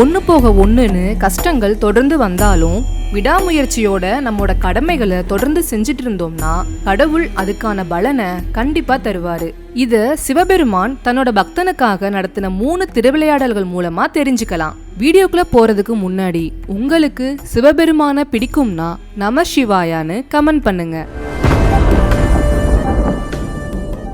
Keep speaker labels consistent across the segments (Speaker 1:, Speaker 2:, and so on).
Speaker 1: ஒன்று போக ஒன்றுன்னு கஷ்டங்கள் தொடர்ந்து வந்தாலும் விடாமுயற்சியோட நம்மோட கடமைகளை தொடர்ந்து செஞ்சுட்டு இருந்தோம்னா கடவுள் அதுக்கான பலனை கண்டிப்பா தருவாரு. இத சிவபெருமான் தன்னோட பக்தனுக்காக நடத்தின மூணு திருவிளையாடல்கள் மூலமா தெரிஞ்சுக்கலாம். வீடியோக்குள்ள போறதுக்கு முன்னாடி உங்களுக்கு சிவபெருமான பிடிக்கும்னா நம சிவாயான்னு கமெண்ட் பண்ணுங்க.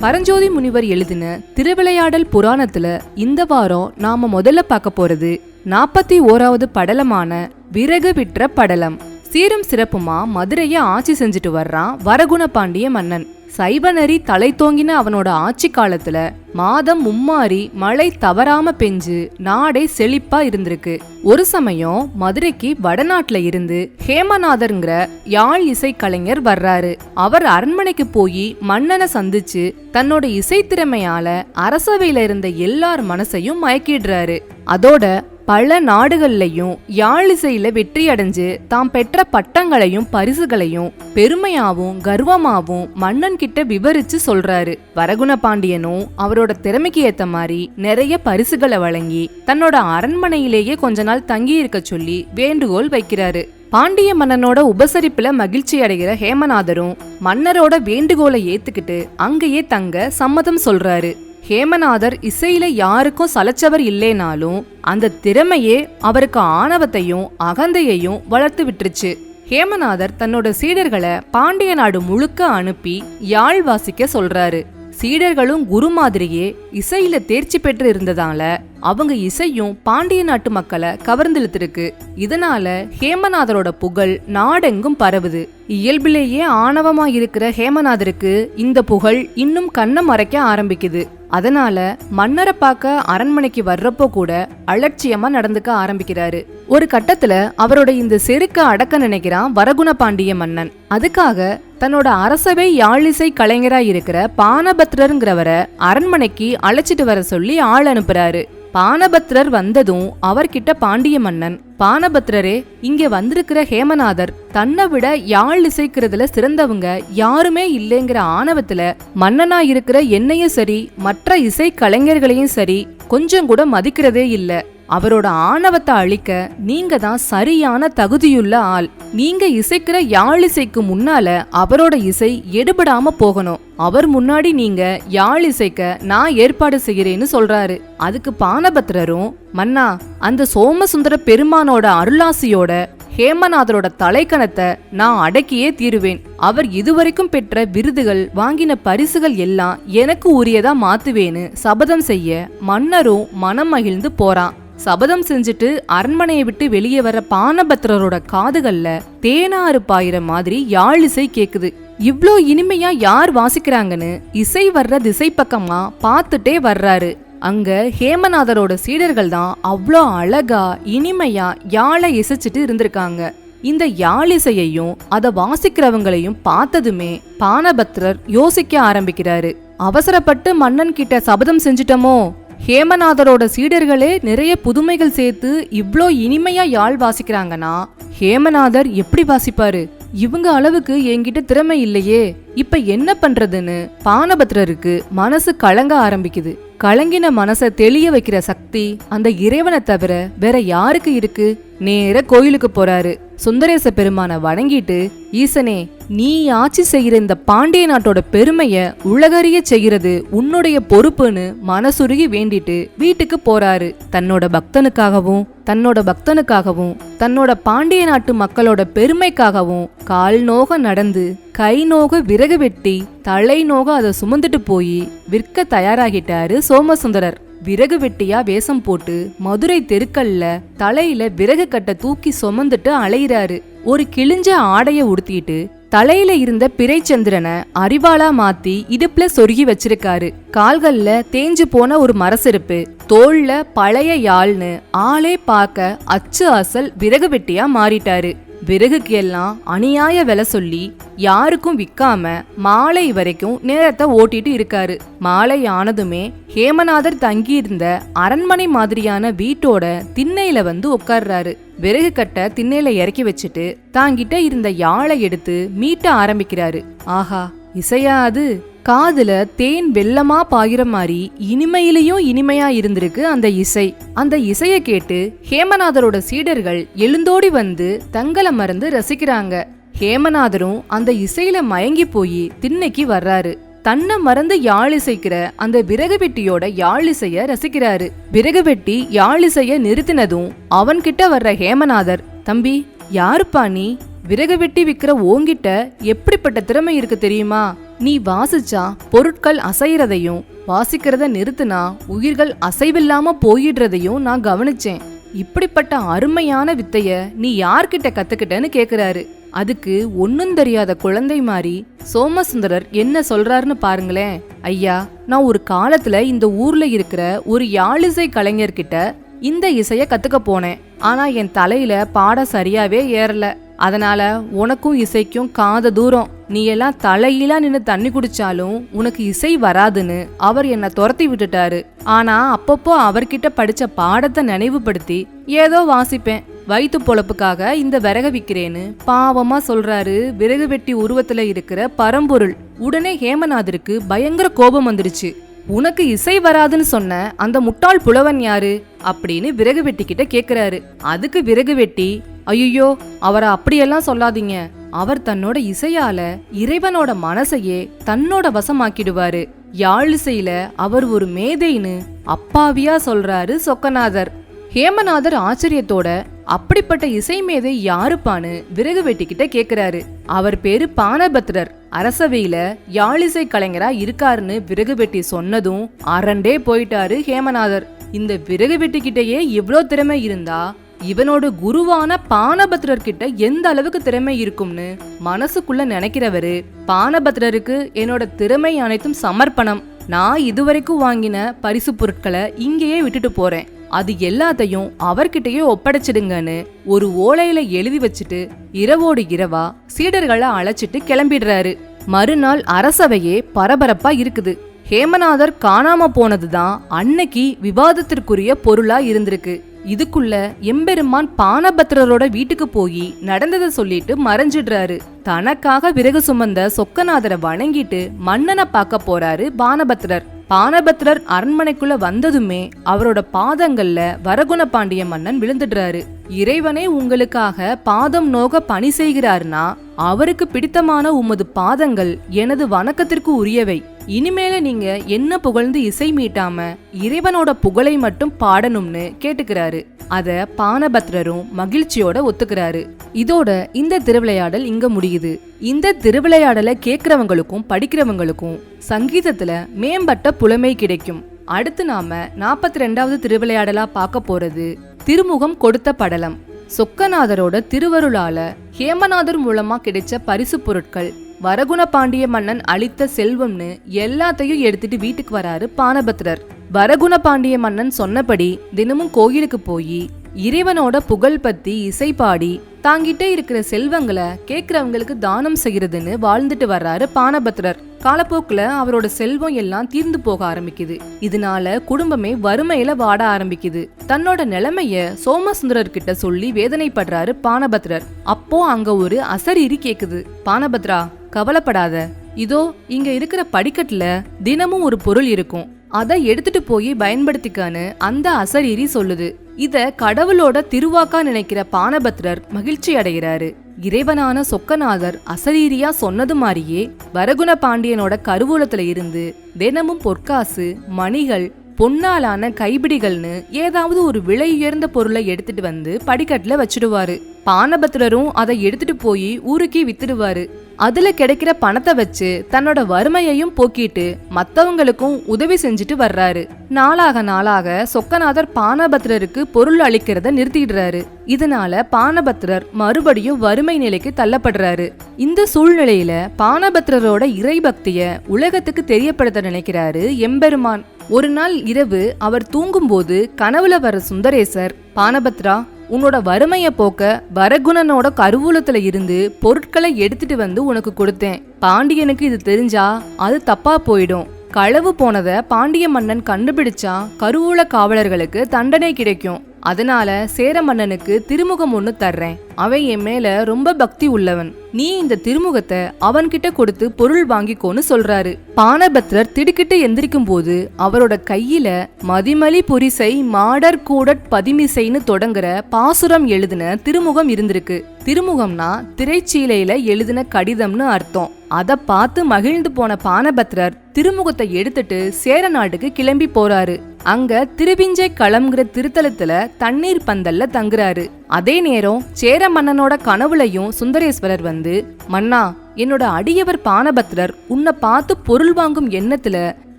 Speaker 1: பரஞ்சோதி முனிவர் எழுதின திருவிளையாடல் புராணத்துல இந்த வாரம் நாம முதல்ல பார்க்க போறது நாற்பத்தி ஓராவது படலமான விறகு விற்ற படலம். சீரும் சிறப்புமா மதுரையை ஆட்சி செஞ்சுட்டு வர்றான் வரகுண பாண்டிய மன்னன். சைவநெறி தலை தோங்கின அவனோட ஆட்சி காலத்துல மாதம் மும்மாறி மழை தவறாம பெஞ்சு நாடே செழிப்பா இருந்திருக்கு. ஒரு சமயம் மதுரைக்கு வடநாட்டுல இருந்து ஹேமநாதர்ங்கிற யாழ் இசை கலைஞர் வர்றாரு. அவர் அரண்மனைக்கு போய் மன்னனை சந்திச்சு தன்னோட இசைத்திறமையால அரசவையில இருந்த எல்லார் மனசையும் மயக்கிடுறாரு. அதோட பல நாடுகள்லையும் யாழிசையில் வெற்றி அடைஞ்சு தாம் பெற்ற பட்டங்களையும் பரிசுகளையும் பெருமையாவும் கர்வமாவும் மன்னன் கிட்ட விவரிச்சு சொல்றாரு. வரகுண பாண்டியனும் அவரோட திறமைக்கு ஏத்த மாதிரி நிறைய பரிசுகளை வழங்கி தன்னோட அரண்மனையிலேயே கொஞ்ச நாள் தங்கி இருக்க சொல்லி வேண்டுகோள் வைக்கிறாரு. பாண்டிய மன்னனோட உபசரிப்புல மகிழ்ச்சி அடைகிற ஹேமநாதரும் மன்னரோட வேண்டுகோளை ஏத்துக்கிட்டு அங்கேயே தங்க சம்மதம் சொல்றாரு. ஹேமநாதர் இசையில யாருக்கும் சலைச்சவர் இல்லைனாலும் அந்த திறமையே அவருக்கு ஆணவத்தையும் அகந்தையையும் வளர்த்து விட்டுருச்சு. ஹேமநாதர் தன்னோட சீடர்களை பாண்டிய நாடு முழுக்க அனுப்பி யாழ் வாசிக்க சொல்றாரு. சீடர்களும் குரு மாதிரியே இசையில தேர்ச்சி பெற்று இருந்ததால அவங்க இசையும் பாண்டிய நாட்டு மக்களை கவர்ந்திழுத்திருக்கு. இதனால ஹேமநாதரோட புகழ் நாடெங்கும் பரவுது. இயல்பிலேயே ஆணவமா இருக்கிற ஹேமநாதருக்கு இந்த புகழ் இன்னும் கண்ணை மறைக்க ஆரம்பிக்குது. அதனால மன்னரை பார்க்க அரண்மனைக்கு வர்றப்போ கூட அலட்சியமா நடந்துக்க ஆரம்பிக்கிறாரு. ஒரு கட்டத்துல அவரோட இந்த செருக்க அடக்க நினைக்கிறான் வரகுண பாண்டிய மன்னன். அதுக்காக தன்னோட அரசவை யாழிசை கலைஞரா இருக்கிற பானபத்ரருங்கிறவரை அரண்மனைக்கு அழைச்சிட்டு வர சொல்லி ஆள் அனுப்புறாரு. பானபத்ரர் வந்ததும் அவர்கிட்ட பாண்டிய மன்னன் பானபத்ரரே இங்க வந்திருக்கிற ஹேமநாதர் தன்னை விட யாழ் இசைக்கிறதுல சிறந்தவங்க யாருமே இல்லைங்கிற ஆணவத்துல மன்னனா இருக்கிற என்னையும் சரி மற்ற இசை கலைஞர்களையும் சரி கொஞ்சம் கூட மதிக்கிறதே இல்லை. அவரோட ஆணவத்தை அழிக்க நீங்க தான் சரியான தகுதியுள்ள ஆள். நீங்க இசைக்கிற யாழ் இசைக்கு முன்னால அவரோட இசை எடுபடாம போகணும். அவர் முன்னாடி நீங்க யாழ் இசைக்க நான் ஏற்பாடு செய்கிறேன்னு சொல்றாரு. அதுக்கு பானபத்ரரும் மன்னா அந்த சோமசுந்தர பெருமானோட அருளாசியோட ஹேமநாதரோட தலைக்கணத்தை நான் அடக்கியே தீருவேன். அவர் இதுவரைக்கும் பெற்ற விருதுகள் வாங்கின பரிசுகள் எல்லாம் எனக்கு உரியதா மாத்துவேன்னு சபதம் செய்ய மன்னரும் மனம் மகிழ்ந்து போறான். சபதம் செஞ்சுட்டு அரண்மனையை விட்டு வெளியே வர பானபத்ரரோட காதுகள்ல தேனாறு பாயிற மாதிரி யாழ் இசை கேக்குது. இவ்ளோ இனிமையா யார் வாசிக்கிறாங்கன்னு இசை வர்ற திசை பக்கமா பார்த்துட்டே வர்றாரு. அங்க ஹேமநாதரோட சீடர்கள் தான் அவ்வளோ அழகா இனிமையா யாழை இசைச்சிட்டு இருந்திருக்காங்க. இந்த யாழிசையையும் அதை வாசிக்கிறவங்களையும் பார்த்ததுமே பானபத்ரர் யோசிக்க ஆரம்பிக்கிறாரு. அவசரப்பட்டு மன்னன் கிட்ட சபதம் செஞ்சிட்டமோ? ஹேமநாதரோட சீடர்களே நிறைய புதுமைகள் சேர்த்து இவ்ளோ இனிமையா யாழ் வாசிக்கிறாங்கன்னா ஹேமநாதர் எப்படி வாசிப்பாரு? இவங்க அளவுக்கு என்கிட்ட திறமை இல்லையே. இப்ப என்ன பண்றதுன்னு பானபத்ரருக்கு மனசு கலங்க ஆரம்பிக்குது. கலங்கின மனசை தெளிய வைக்கிற சக்தி அந்த இறைவனை தவிர வேற யாருக்கு இருக்கு? நேர கோயிலுக்கு போறாரு. சுந்தரேச பெருமானை வணங்கிட்டு ஈசனே நீ ஆட்சி செய்கிற இந்த பாண்டிய நாட்டோட பெருமைய உலகறிய செய்கிறது உன்னுடைய பொறுப்புன்னு மனசுருகி வேண்டிட்டு வீட்டுக்கு போறாரு. தன்னோட பக்தனுக்காகவும் தன்னோட பக்தனுக்காகவும் தன்னோட பாண்டிய நாட்டு மக்களோட பெருமைக்காகவும் கால் நோக நடந்து கை நோக விறகு வெட்டி தலை நோக அதை சுமந்துட்டு போய் விற்க தயாராகிட்டாரு சோமசுந்தரர். விறகு வெட்டியா வேஷம் போட்டு மதுரை தெருக்கல்ல தலையில விறகு கட்ட தூக்கி சுமந்துட்டு அலையிறாரு. ஒரு கிழிஞ்ச ஆடைய உடுத்திட்டு தலையில இருந்த பிறைச்சந்திரனை அறிவாளா மாத்தி இடுப்புல சொருகி வச்சிருக்காரு. கால்கள்ல தேஞ்சு போன ஒரு மரசெருப்பு தோல்ல பழைய யாழ்னு ஆளே பார்க்க அச்சு அசல் விறகு வெட்டியா மாறிட்டாரு. விறகுக்கு எல்லாம் அநியாய விலை சொல்லி யாருக்கும் விற்காம மாலை வரைக்கும் நேரத்தை ஓட்டிட்டு இருக்காரு. மாலை ஆனதுமே ஹேமநாதர் தங்கியிருந்த அரண்மனை மாதிரியான வீட்டோட திண்ணையில வந்து உட்கார்றாரு. விறகு கட்ட திண்ணையில இறக்கி வச்சுட்டு தாங்கிட்ட இருந்த யாழை எடுத்து மீட்ட ஆரம்பிக்கிறாரு. ஆஹா இசையா அது? காதுல தேன் வெள்ளமா பாயிற மாதிரி இனிமையிலையும் இனிமையா இருந்திருக்கு அந்த இசை. அந்த இசையை கேட்டு ஹேமநாதரோட சீடர்கள் எழுந்தோடி வந்து தங்களை மறந்து ரசிக்கிறாங்க. ஹேமநாதரும் அந்த இசையில மயங்கி போய் திண்ணைக்கு வர்றாரு. தன்னை மறந்து யாழ் இசைக்கிற அந்த விறகு வெட்டியோட யாழ் இசைய ரசிக்கிறாரு. விறகு வெட்டி யாழ் இசைய நிறுத்தினதும் அவன்கிட்ட வர்ற ஹேமநாதர் தம்பி யாருப்பா நீ? விறகு வெட்டி விற்கிற ஓங்கிட்ட எப்படிப்பட்ட திறமை இருக்கு தெரியுமா? நீ வாசிச்சா பொருட்கள் அசைறதையும் வாசிக்கிறத நிறுத்தினா உயிர்கள் அசைவில்லாம போயிடுறதையும் நான் கவனிச்சேன். இப்படிப்பட்ட அருமையான வித்தைய நீ யார்கிட்ட கத்துக்கிட்டேன்னு கேக்குறாரு. அதுக்கு ஒன்னும் தெரியாத குழந்தை மாதிரி சோமசுந்தரர் என்ன சொல்றாருன்னு பாருங்களேன். ஐயா நான் ஒரு காலத்துல இந்த ஊர்ல இருக்கிற ஒரு யாழிசை கலைஞர்கிட்ட இந்த இசைய கத்துக்க போனேன். ஆனா என் தலையில பாட சரியாவே ஏறல. அதனால் உனக்கும் இசைக்கும் காத தூரம். நீ எல்லாம் தலையில நின்று தண்ணி குடிச்சாலும் உனக்கு இசை வராதுன்னு அவர் என்னை துரத்தி விட்டுட்டாரு. ஆனால் அப்பப்போ அவர்கிட்ட படித்த பாடத்தை நினைவுபடுத்தி ஏதோ வாசிப்பேன். வயிற்று பொழப்புக்காக இந்த விறக விற்கிறேன்னு பாவமாக சொல்கிறாரு விறகு வெட்டி உருவத்தில் இருக்கிற பரம்பொருள். உடனே ஹேமநாதருக்கு பயங்கர கோபம் வந்துடுச்சு உனக்கு இசை வராதுன்னு சொன்ன அந்த முட்டாள் புலவன் யாரு? அப்படின்னு விறகு வெட்டி கிட்ட கேக்குறாரு. அதுக்கு விறகு வெட்டி ஐயோ அவரை அப்படியெல்லாம் சொல்லாதீங்க. அவர் தன்னோட இசையால இறைவனோட மனசையே தன்னோட வசமாக்கிடுவாரு. யாழிசையில அவர் ஒரு மேதைன்னு அப்பாவியா சொல்றாரு சொக்கநாதர். ஹேமநாதர் ஆச்சரியத்தோட அப்படிப்பட்ட இசை மேதை யாருப்பான்னு விறகு வெட்டிக்கிட்ட கேக்குறாரு. அவர் பேரு பானபத்ரர். அரசவையில யாழிசை கலைஞரா இருக்காருன்னு விறகு வெட்டி சொன்னதும் அரண்டே போயிட்டாரு ஹேமநாதர். இந்த விறகு வெட்டிக்கிட்டயே இவ்வளோ திறமை இருந்தா இவனோட குருவான பானபத்ரர் கிட்ட எந்த அளவுக்கு திறமை இருக்கும்னு மனசுக்குள்ள நினைக்கிறவரு. பானபத்ரருக்கு என்னோட திறமை அனைத்தும் சமர்ப்பணம். நான் இதுவரைக்கும் வாங்கின பரிசு பொருட்களை இங்கேயே விட்டுட்டு போறேன். அது எல்லாத்தையும் அவர்கிட்டயே ஒப்படைச்சிடுங்கன்னு ஒரு ஓலையில எழுதி வச்சுட்டு இரவோடு இரவா சீடர்களை அழைச்சிட்டு கிளம்பிடுறாரு. மறுநாள் அரசவையே பரபரப்பா இருக்குது. ஹேமநாதர் காணாம போனதுதான் அன்னைக்கு விவாதத்திற்குரிய பொருளா இருந்திருக்கு. இதுக்குள்ள எம்பெருமான் பானபத்திரரோட வீட்டுக்கு போய் நடந்ததை சொல்லிட்டு மறைஞ்சிடுறாரு. தனக்காக விறகு சுமந்த சொக்கநாதரை வணங்கிட்டு மன்னனை பார்க்க போறாரு பானபத்திரர். பானபத்திரர் அரண்மனைக்குள்ள வந்ததுமே அவரோட பாதங்கள்ல வரகுண பாண்டிய மன்னன் விழுந்துடுறாரு. இறைவனே உங்களுக்காக பாதம் நோக பணி செய்கிறார்னா அவருக்கு பிடித்தமான உமது பாதங்கள் எனது வணக்கத்திற்கு உரியவை. இனிமேல நீங்க என்ன புகழ்ந்து இசை மீட்டாம இறைவனோட புகழை மட்டும் பாடணும்னு கேட்டுக்கிறாரு. அத பானபத்ரரும் மகிழ்ச்சியோட ஒத்துக்கிறாரு. இதோட இந்த திருவிளையாடல் இங்க முடியுது. இந்த திருவிளையாடலை கேட்கிறவங்களுக்கும் படிக்கிறவங்களுக்கும் சங்கீதத்துல மேம்பட்ட புலமை கிடைக்கும். அடுத்து நாம நாற்பத்தி ரெண்டாவது திருவிளையாடலா பார்க்க போறது திருமுகம் கொடுத்த படலம். சொக்கநாதரோட திருவருளால ஹேமநாதர் மூலமா கிடைச்ச பரிசு பொருட்கள் வரகுண பாண்டிய மன்னன் அளித்த செல்வம்னு எல்லாத்தையும் எடுத்துட்டு வீட்டுக்கு வராரு பானபத்ரர் வரகுண பாண்டிய மன்னன் சொன்னபடி தினமும் கோயிலுக்கு போய் இறைவனோட புகழ் பத்தி இசை பாடி தாங்கிட்ட இருக்கிற செல்வங்களை கேட்குறவங்களுக்கு தானம் செய்யறதுன்னு வாழ்ந்துட்டு வர்றாரு பானபத்ரர். காலப்போக்கில் அவரோட செல்வம் எல்லாம் தீர்ந்து போக ஆரம்பிக்குது. இதனால குடும்பமே வறுமையில வாட ஆரம்பிக்குது. தன்னோட நிலைமைய சோமசுந்தரர் கிட்ட சொல்லி வேதனைப்படுறாரு பானபத்ரர். அப்போ அங்க ஒரு அசரீரி கேக்குது. பானபத்ரா கவலைப்படாத. இதோ இங்க இருக்கிற படிக்கட்டுல தினமும் ஒரு பொருள் இருக்கும். அதை எடுத்துட்டு போய் பயன்படுத்திக்கான்னு அந்த அசரீரி சொல்லுது. இத கடவுளோட திருவாக்கா நினைக்கிற பானபத்ரர் மகிழ்ச்சி அடைகிறாரு. இறைவனான சொக்கநாதர் அசரீரியா சொன்னது மாதிரியே வரகுண பாண்டியனோட கருவூலத்துல இருந்து தினமும் பொற்காசு மணிகள் பொன்னாலான கைபிடிகள்னு ஏதாவது ஒரு விலை உயர்ந்த பொருளை எடுத்துட்டு வந்து படிக்கட்டுல வச்சிடுவாரு. பானபத்ரரும் அதை எடுத்துட்டு போய் ஊருக்கே வித்துடுவாரு. அதுல கிடைக்கிற பணத்தை வச்சு தன்னோட வறுமையையும் போக்கிட்டு மத்தவங்களுக்கும் உதவி செஞ்சுட்டு வர்றாரு. நாளாக நாளாக சொக்கநாதர் பானபத்ரருக்கு பொருள் அளிக்கிறத நிறுத்திடுறாரு. இதனால பானபத்ரர் மறுபடியும் வறுமை நிலைக்கு தள்ளப்படுறாரு. இந்த சூழ்நிலையில பானபத்ரரோட இறைபக்திய உலகத்துக்கு தெரியப்படுத்த நினைக்கிறாரு எம்பெருமான். ஒரு நாள் இரவு அவர் தூங்கும்போது கனவுல வர சுந்தரேசர் பானபத்ரா உன்னோட வறுமையை போக்க வரகுணனோட கருவூலத்துல இருந்து பொருட்களை எடுத்துட்டு வந்து உனக்கு கொடுத்தேன். பாண்டியனுக்கு இது தெரிஞ்சா அது தப்பா போயிடும். களவு போனதை பாண்டிய மன்னன் கண்டுபிடிச்சா கருவூல காவலர்களுக்கு தண்டனை கிடைக்கும். அதனால சேர மன்னனுக்கு திருமுகம் ஒன்று தர்றேன். அவன் என் மேல ரொம்ப பக்தி உள்ளவன். நீ இந்த திருமுகத்தை அவன்கிட்ட கொடுத்து பொருள் வாங்கிக்கோன்னு சொல்றாரு. பானபத்ரர் திடுக்கிட்டு எந்திரிக்கும் போது அவரோட கையில மதிமலி புரிசை மாடர் கூடட் பதிமிசைன்னு தொடங்குற பாசுரம் எழுதின திருமுகம் இருந்திருக்கு. திருமுகம்னா திரைச்சீலையில எழுதின கடிதம்னு அர்த்தம். அதை பார்த்து மகிழ்ந்து போன பானபத்ரர் திருமுகத்தை எடுத்துட்டு சேர நாட்டுக்கு கிளம்பி போறாரு. அங்க திருவிஞ்சை களம்ங்கிற திருத்தலத்துல தண்ணீர் பந்தல்ல தங்குறாரு. அதே நேரம் சேர மன்னனோட கனவுலையும் சுந்தரேஸ்வரர் வந்து மன்னா என்னோட அடியவர் பானபத்ரர் உன்னை பார்த்து பொருள் வாங்கும் எண்ணத்துல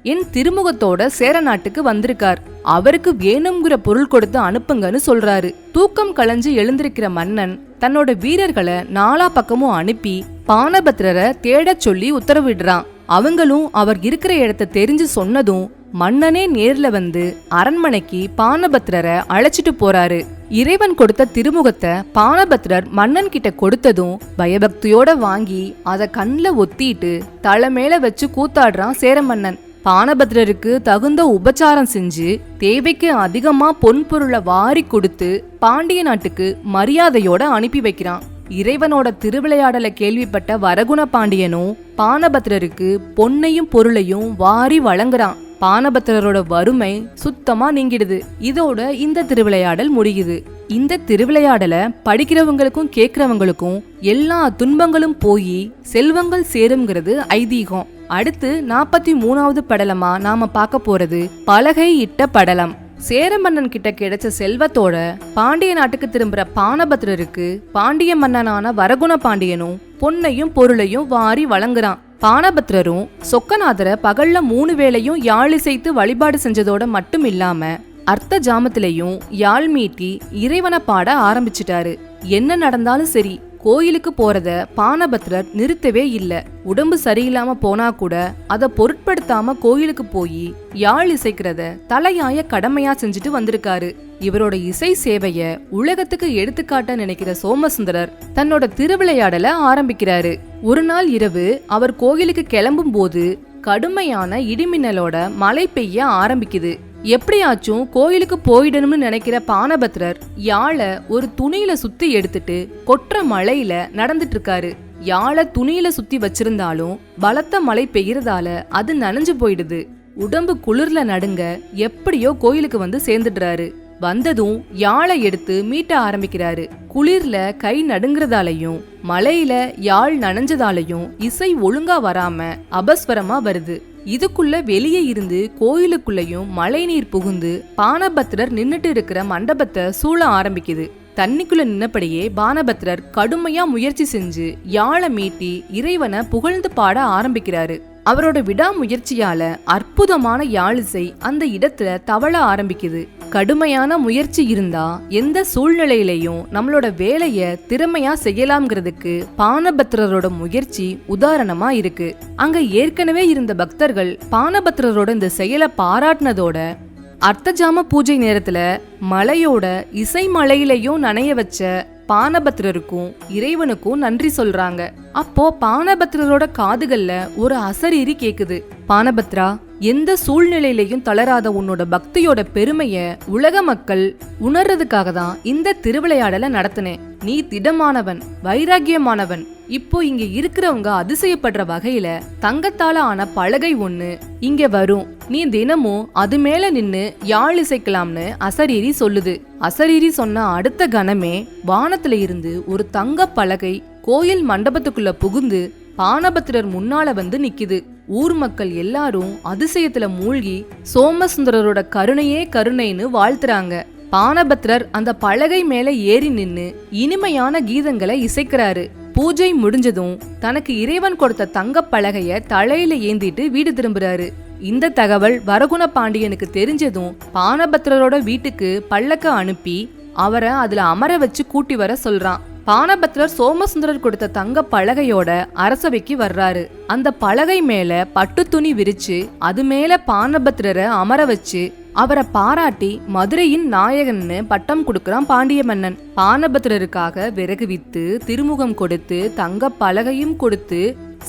Speaker 1: என் திருமுகத்தோட சேர நாட்டுக்கு வந்திருக்கார். அவருக்கு வேணுங்கிற பொருள் கொடுத்து அனுப்புங்கன்னு சொல்றாரு. தூக்கம் களைஞ்சு எழுந்திருக்கிற மன்னன் தன்னோட வீரர்களை நாலா பக்கமும் அனுப்பி பானபத்ரரை தேடச் சொல்லி உத்தரவிடுறான். அவங்களும் அவர் இருக்கிற இடத்த தெரிஞ்சு சொன்னதும் மன்னனே நேர்ல வந்து அரண்மனைக்கு பானபத்ரரை அழைச்சிட்டு போறாரு. இறைவன் கொடுத்த திருமுகத்தை பானபத்ரர் மன்னன் கிட்ட கொடுத்ததும் பயபக்தியோட வாங்கி அதை கண்ணில் ஒத்திட்டு தலை மேல வச்சு கூத்தாடுறான் சேர மன்னன் பானபத்ரருக்கு தகுந்த உபச்சாரம் செஞ்சு தேவைக்கு அதிகமா பொன் பொருளை வாரி கொடுத்து பாண்டிய நாட்டுக்கு மரியாதையோட அனுப்பி வைக்கிறான். இறைவனோட திருவிளையாடலை கேள்விப்பட்ட வரகுண பாண்டியனும் பானபத்ரருக்கு பொன்னையும் பொருளையும் வாரி வழங்குறான். பானபத்திரரோட வறுமை சுத்தமா நீங்கிடுது. இதோட இந்த திருவிளையாடல் முடியுது. இந்த திருவிளையாடலை படிக்கிறவங்களுக்கும் கேட்கிறவங்களுக்கும் எல்லா துன்பங்களும் போய் செல்வங்கள் சேருங்கிறது ஐதீகம். அடுத்து நாற்பத்தி மூணாவது படலமா நாம பார்க்க போறது பலகை இட்ட படலம். சேர மன்னன் கிட்ட கிடைச்ச செல்வத்தோட பாண்டிய நாட்டுக்கு திரும்புற பானபத்திரருக்கு பாண்டிய மன்னனான வரகுண பாண்டியனும் பொன்னையும் பொருளையும் வாரி வழங்குறான். பானபத்ரரும் சொக்கநாதரை பகல்ல மூணு வேளையும் யாழ் இசைத்து வழிபாடு செஞ்சதோட மட்டும் இல்லாம அர்த்த ஜாமத்திலையும் யாழ் மீட்டி இறைவனை பாட ஆரம்பிச்சிட்டாரு. என்ன நடந்தாலும் சரி கோயிலுக்கு போறத பானபத்ரர் நிறுத்தவே இல்லை. உடம்பு சரியில்லாம போனா கூட அதை பொருட்படுத்தாம கோயிலுக்கு போய் யாழ் இசைக்கிறத தலையாய கடமையா செஞ்சுட்டு வந்திருக்காரு. இவரோட இசை சேவைய உலகத்துக்கு எடுத்துக்காட்ட நினைக்கிற சோமசுந்தரர் தன்னோட திருவிளையாடல ஆரம்பிக்கிறாரு. ஒரு நாள் இரவு அவர் கோயிலுக்கு கிளம்பும் போது கடுமையான இடிமின்னலோட மழை பெய்ய ஆரம்பிக்குது. எப்படியாச்சும் கோயிலுக்கு போயிடணும்னு நினைக்கிற பானபத்ரர் யாழ ஒரு துணியில சுத்தி எடுத்துட்டு கொற்ற மழையில நடந்துட்டு இருக்காரு யாழ துணியில சுத்தி வச்சிருந்தாலும் பலத்த மழை பெய்யறதால அது நனைஞ்சு போயிடுது. உடம்பு குளிர்ல நடுங்க எப்படியோ கோயிலுக்கு வந்து சேர்ந்துடுறாரு. வந்ததும் யாழை எடுத்து மீட்ட ஆரம்பிக்கிறாரு. குளிர்ல கை நடுங்கிறதாலையும் மழையில யாழ் நனைஞ்சதாலையும் இசை ஒழுங்கா வராம அபஸ்வரமா வருது. இதுக்குள்ள வெளியே இருந்து கோயிலுக்குள்ளயும் மழை நீர் புகுந்து பானபத்திரர் நின்னுட்டு இருக்கிற மண்டபத்தை சூழ ஆரம்பிக்குது. தண்ணிக்குள்ள நின்னபடியே பானபத்திரர் கடுமையா முயற்சி செஞ்சு யாழை மீட்டி இறைவனை புகழ்ந்து பாட ஆரம்பிக்கிறாரு. அவரோட விடாமுயற்சியால அற்புதமான யாழிசை அந்த இடத்துல தவழ ஆரம்பிக்குது. கடுமையான முயற்சி இருந்தா எந்த சூழ்நிலையிலையும் நம்மளோட வேலைய திறமையா செய்யலாம்ங்கிறதுக்கு பானபத்திரரோட முயற்சி உதாரணமா இருக்கு. அங்க ஏற்கனவே இருந்த பக்தர்கள் பானபத்திரரோட இந்த செயலை பாராட்டினதோட அர்த்தஜாம பூஜை நேரத்துல மலையோட இசை மலையிலையும் நனைய வச்ச பானபத்திரருக்கும் இறைவனுக்கும் நன்றி சொல்றாங்க. அப்போ பானபத்திரரோட காதுகள்ல ஒரு அசரீரி கேக்குது. பானபத்ரா எந்த சூழ்நிலையிலையும் தளராத உன்னோட பக்தியோட பெருமையை உலக மக்கள் உணர்றதுக்காக தான் இந்த திருவிளையாடலை நடத்தினேன். நீ திடமானவன் வைராகியமானவன் இப்போ இங்க இருக்கிறவங்க அதிசயப்படுற வகையில தங்கத்தால ஆன பலகை ஒண்ணு இங்க வரும். நீ தினமும் அது மேல நின்னு யாழ் இசைக்கலாம்னு அசரீரி சொல்லுது. அசரீரி சொன்ன அடுத்த கணமே வானத்துல இருந்து ஒரு தங்க பலகை கோயில் மண்டபத்துக்குள்ள புகுந்து பானபத்திரர் முன்னால வந்து நிக்குது. ஊர் மக்கள் எல்லாரும் அதிசயத்துல மூழ்கி சோமசுந்தரரோட கருணையே கருணைன்னு வாழ்த்துறாங்க. பானபத்ரர் அந்த பலகை மேல ஏறி நின்னு இனிமையான கீதங்களை இசைக்கிறாரு. பூஜை முடிஞ்சதும் தனக்கு இறைவன் கொடுத்த தங்க பலகைய தலையில ஏந்திட்டு வீடு திரும்புறாரு. இந்த தகவல் வரகுண பாண்டியனுக்கு தெரிஞ்சதும் பானபத்ரரோட வீட்டுக்கு பல்லக்க அனுப்பி அவரை அதுல அமர வச்சு கூட்டி வர சொல்றான். பானபத்திரர் சோமசுந்தரர் கொடுத்த தங்க பலகையோட அரசவைக்கு வர்றாரு. அந்த பலகை மேல பட்டு துணி விரிச்சு அது மேல பானபத்திரரை அமர வச்சு அவரை பாராட்டி மதுரையின் நாயகன்னு பட்டம் கொடுக்கறான் பாண்டிய மன்னன் பானபத்திரருக்காக விறகு வித்து திருமுகம் கொடுத்து தங்க பலகையும் கொடுத்து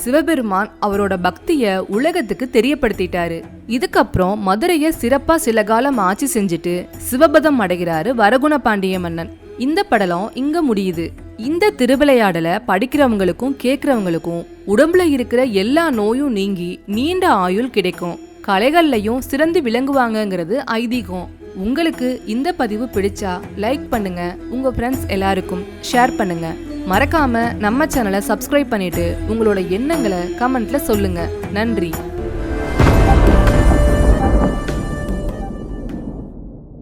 Speaker 1: சிவபெருமான் அவரோட பக்திய உலகத்துக்கு தெரியப்படுத்திட்டாரு. இதுக்கப்புறம் மதுரைய சிறப்பா சில காலம் ஆட்சி செஞ்சுட்டு சிவபதம் அடைகிறாரு வரகுண பாண்டிய மன்னன் இந்த படலம் இங்க முடியுது. இந்த திருவிளையாடலை படிக்கிறவங்களுக்கும் கேட்குறவங்களுக்கும் உடம்புல இருக்கிற எல்லா நோயும் நீங்கி நீண்ட ஆயுள் கிடைக்கும். கலைகள்லையும் சிறந்து விளங்குவாங்கங்கிறது ஐதீகம். உங்களுக்கு இந்த பதிவு பிடிச்சா லைக் பண்ணுங்க. உங்க ஃப்ரெண்ட்ஸ் எல்லாருக்கும் ஷேர் பண்ணுங்க. மறக்காம நம்ம சேனலை சப்ஸ்கிரைப் பண்ணிட்டு உங்களோட எண்ணங்களை கமெண்ட்ல சொல்லுங்க. நன்றி.